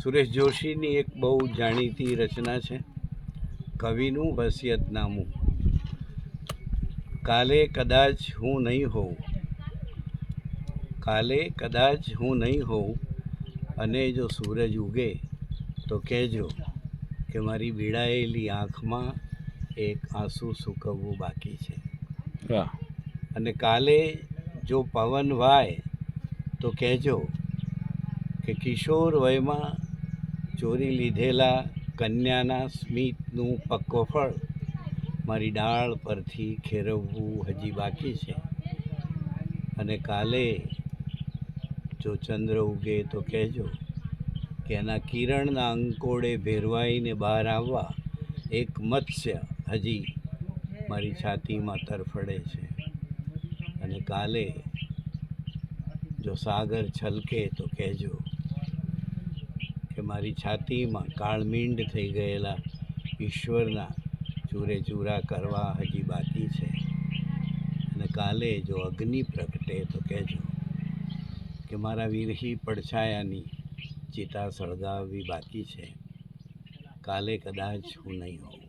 સુરેશ જોશીની એક બહુ જાણીતી રચના છે કવિનું વસિયતનામું. કાલે કદાચ હું નહીં હોઉં કાલે કદાચ હું નહીં હોઉં અને જો સૂરજ ઉગે તો કહેજો કે મારી બીડાયેલી આંખમાં એક આંસુ સૂકવવું બાકી છે. અને કાલે જો પવન વાય તો કહેજો કે કિશોર વયમાં ચોરી લીધેલા કન્યાના સ્મિતનું પક્કો ફળ મારી ડાળ પરથી ખેરવવું હજી બાકી છે. અને કાલે જો ચંદ્ર ઉગે તો કહેજો કે એના કિરણના અંકોડે ભેરવાઈને બહાર આવવા એક મત્સ્ય હજી મારી છાતીમાં તરફડે છે. અને કાલે જો સાગર છલકે તો કહેજો મારી છાતીમાં કાળમીંડ થઈ ગયેલા ઈશ્વરના ચૂરે ચૂરા કરવા હજી બાકી છે. અને કાલે જો અગ્નિ પ્રગટે તો કહેજો કે મારા વિરહી પડછાયાની ચિતા સળગાવવી બાકી છે. કાલે કદાચ હું નહીં હોઉં.